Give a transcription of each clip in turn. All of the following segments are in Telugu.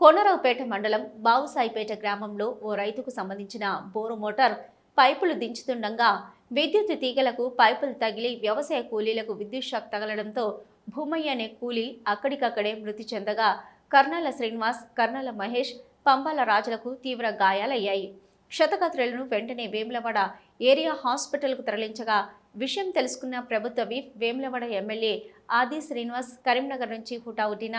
కోనరావుపేట మండలం బావుసాయిపేట గ్రామంలో ఓ రైతుకు సంబంధించిన బోరు మోటార్ పైపులు దించుతుండగా విద్యుత్ తీగలకు పైపులు తగిలి వ్యవసాయ కూలీలకు విద్యుత్ షాక్ తగలడంతో భూమయ్య అనే కూలీ అక్కడికక్కడే మృతి చెందగా కర్నాల శ్రీనివాస్ కర్నాల మహేష్ పంబాల రాజులకు తీవ్ర గాయాలయ్యాయి. క్షతగాత్రులను వెంటనే వేములవాడ ఏరియా హాస్పిటల్కు తరలించగా విషయం తెలుసుకున్న ప్రభుత్వ విప్ వేములవాడ ఎమ్మెల్యే ఆది శ్రీనివాస్ కరీంనగర్ నుంచి హుటాహుటిన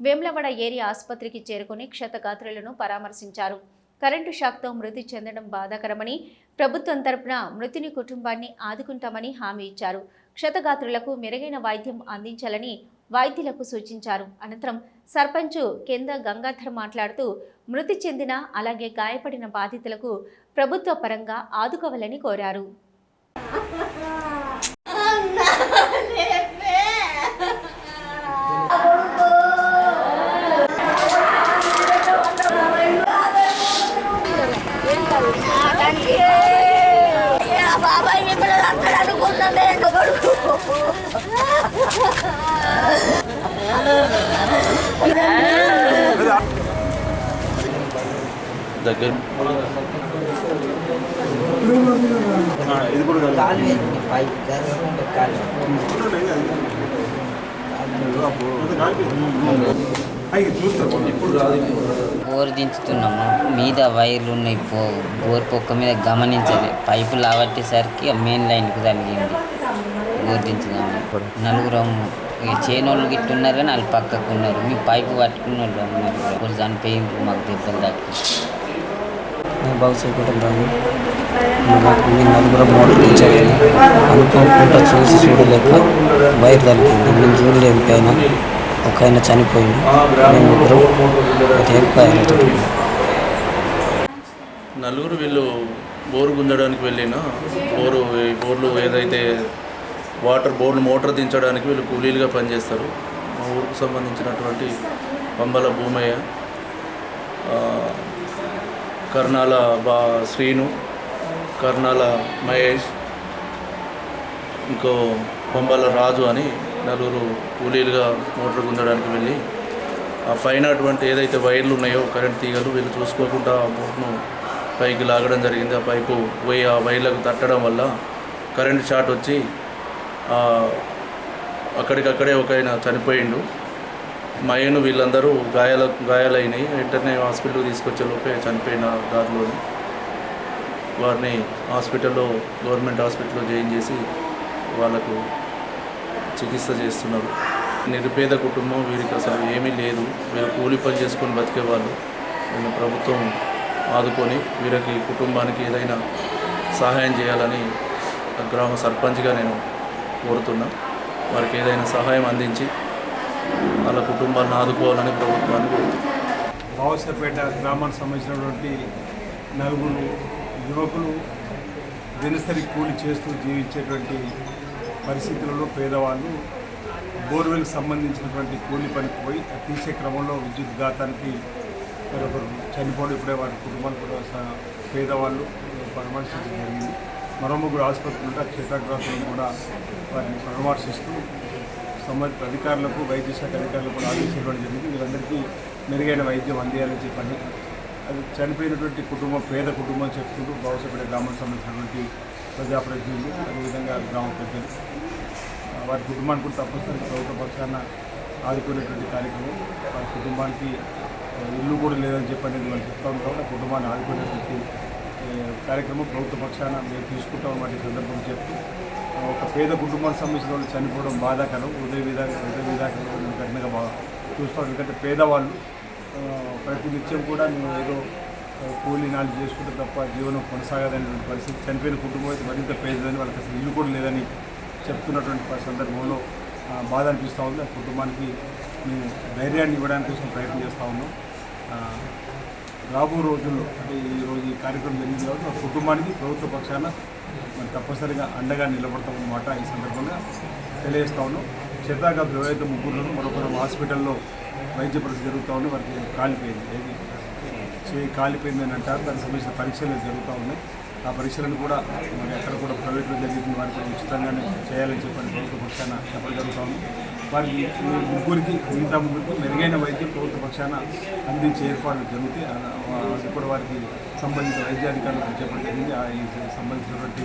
వేములవాడ ఏరియా ఆసుపత్రికి చేరుకుని క్షతగాత్రులను పరామర్శించారు. కరెంటు షాక్తో మృతి చెందడం బాధాకరమని ప్రభుత్వం తరపున మృతిని కుటుంబాన్ని ఆదుకుంటామని హామీ ఇచ్చారు. క్షతగాత్రులకు మెరుగైన వైద్యం అందించాలని వైద్యులకు సూచించారు. అనంతరం సర్పంచ్ కింద గంగాధర్ మాట్లాడుతూ మృతి చెందిన అలాగే గాయపడిన బాధితులకు ప్రభుత్వ పరంగా ఆదుకోవాలని కోరారు. దగ్గర. బోర్ దించుతున్నాము. మీద వైర్లు ఉన్నాయి పో బోర్ పొక్క మీద గమనించాలి. పైపు లావట్టేసరికి మెయిన్ లైన్కి తగిలింది. బోర్ దించుదాము నలుగురం చేనోళ్ళు గిట్ట ఉన్నారు కానీ వాళ్ళు పక్కకు ఉన్నారు. మీ పైపు పట్టుకున్న వాళ్ళు ఉన్నారు ఒకరు చనిపోయిండ్రు మాకు దెబ్బలు తాకి బాగుసేపట మేము నలుగురం మోటార్ తెచ్చాము అనుకోకుండా చూసి చూడలేక వైర్ తలిగింది మేము చూడలేము పైన. ఒక ఆయన చనిపోయింది మేము ముగ్గురం దేవకాయలతో నలుగురు వీళ్ళు బోరు గుంజడానికి వెళ్ళిన బోరు ఈ బోర్లు ఏదైతే వాటర్ బోర్లు మోటార్ దించడానికి వీళ్ళు కూలీలుగా పనిచేస్తారు. మా ఊరికి సంబంధించినటువంటి పంబల భూమయ్య కర్ణాల కర్నాల బా శ్రీను కర్నాల మహేష్ ఇంకో పంబల రాజు అని నలుగురు కూలీలుగా మోటార్ గుంజడానికి వెళ్ళి ఆ పైన అటువంటి ఏదైతే వైర్లు ఉన్నాయో కరెంట్ తీగలు వీళ్ళు చూసుకోకుండా ఆ బోట్ను పైకి లాగడం జరిగింది. ఆ పైపు పోయి ఆ వైర్లకు తట్టడం వల్ల కరెంట్ షాట్ వచ్చి అక్కడికక్కడే ఒక ఆయన చనిపోయిండు. మయను వీళ్ళందరూ గాయాల గాయాలైనాయి. వెంటనే హాస్పిటల్కి తీసుకొచ్చే లోపే చనిపోయిన దారిలోని వారిని హాస్పిటల్లో గవర్నమెంట్ హాస్పిటల్లో జాయిన్ చేసి వాళ్ళకు చికిత్స చేస్తున్నారు. నిరుపేద కుటుంబం వీరికి అసలు ఏమీ లేదు. వీరు కూలి పని చేసుకొని బతికేవాళ్ళు. వీళ్ళని ప్రభుత్వం ఆదుకొని వీరికి కుటుంబానికి ఏదైనా సహాయం చేయాలని గ్రామ సర్పంచ్గా నేను కోరుతున్నా. వారికి ఏదైనా సహాయం అందించి వాళ్ళ కుటుంబాన్ని ఆదుకోవాలని ప్రభుత్వాన్ని కోరుతున్నాం. బావసపేట గ్రామానికి సంబంధించినటువంటి నలుగురు యువకులు దినసరి కూలి చేస్తూ జీవించేటువంటి పరిస్థితులలో పేదవాళ్ళు బోర్వెల్కి సంబంధించినటువంటి కూలి పనికి పోయి తీసే క్రమంలో విద్యుత్ ఘాతానికి మరొకరు చనిపోవడం ఇప్పుడే వారి కుటుంబాలు కూడా పేదవాళ్ళు పరామర్శించడం జరిగింది. మరో ముగ్గురు ఆసుపత్రులు ఉంటే కూడా వారిని పరామర్శిస్తూ సంబంధిత అధికారులకు వైద్య శాఖ అధికారులకు కూడా ఆదేశించడం జరిగింది. వీళ్ళందరికీ మెరుగైన వైద్యం అందియాలని చెప్పండి అది చనిపోయినటువంటి కుటుంబం పేద కుటుంబం చెప్పుకుంటూ భవిష్యత్తు గ్రామానికి సంబంధించినటువంటి ప్రజాప్రతినిధులు అదేవిధంగా గ్రామ పెద్దలు వారి కుటుంబానికి కూడా తప్పనిసరిగా ప్రభుత్వ పక్షాన ఆదుకునేటువంటి కార్యక్రమం. వారి కుటుంబానికి ఇల్లు కూడా లేదని చెప్పనేది వాళ్ళు చెప్తా ఉంటాం కుటుంబాన్ని ఆదుకునేటువంటి కార్యక్రమం ప్రభుత్వ పక్షాన మేము తీసుకుంటాం వాటి సందర్భం చెప్తూ ఒక పేద కుటుంబానికి సంబంధించిన వాళ్ళు చనిపోవడం బాధాకరం ఉదయ విధానం ఉదయ విధానం కఠినంగా బాగా చూస్తాం. ఎందుకంటే పేదవాళ్ళు ప్రతి నిత్యం కూడా మేము ఏదో కూలీ నాలుగు చేసుకుంటే తప్ప జీవనం కొనసాగదనేటువంటి పరిస్థితి. చనిపోయిన కుటుంబం అయితే మరింత పేదదని వాళ్ళకి అసలు ఇల్లు కూడా లేదని చెప్తున్నటువంటి సందర్భంలో బాధ అనిపిస్తూ ఉంది. ఆ కుటుంబానికి మేము ధైర్యాన్ని ఇవ్వడానికి కోసం ప్రయత్నం చేస్తూ ఉన్నాం. రాబో రోజుల్లో అంటే ఈ రోజు ఈ కార్యక్రమం జరిగింది కాబట్టి మా కుటుంబానికి ప్రభుత్వ పక్షాన మనం తప్పనిసరిగా అండగా నిలబడతామన్నమాట ఈ సందర్భంగా తెలియజేస్తా ఉన్నాం. క్షేత్రాఘాతులు ఎవరైతే ముగ్గురు మరొకరు హాస్పిటల్లో వైద్య పరిస్థితి జరుగుతూ ఉంది వారికి కాలిపోయింది. ఏది? చేయి కాలిపోయింది అని అంటారు దానికి సంబంధించిన పరీక్షలు జరుగుతూ ఉన్నాయి. ఆ పరీక్షలను కూడా మరి ఎక్కడ కూడా ప్రైవేట్లో జరిగింది వారికి ఉచితంగానే చేయాలని చెప్పని ప్రభుత్వ పక్షాన చెప్పడం జరుగుతూ ఉంది. వారికి ముగ్గురికి మిగతా ముగ్గురికి మెరుగైన వైద్యం ప్రభుత్వ పక్షాన అందించే ఏర్పాట్లు జరుగుతాయి ఇప్పుడు వారికి సంబంధిత వైద్యాధికారులకు చేపట్టింది ఆ సంబంధించినటువంటి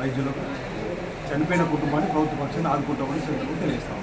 వైద్యులకు చనిపోయిన కుటుంబాన్ని ప్రభుత్వ పక్షాన్ని ఆదుకుంటామని తెలియజేస్తాం.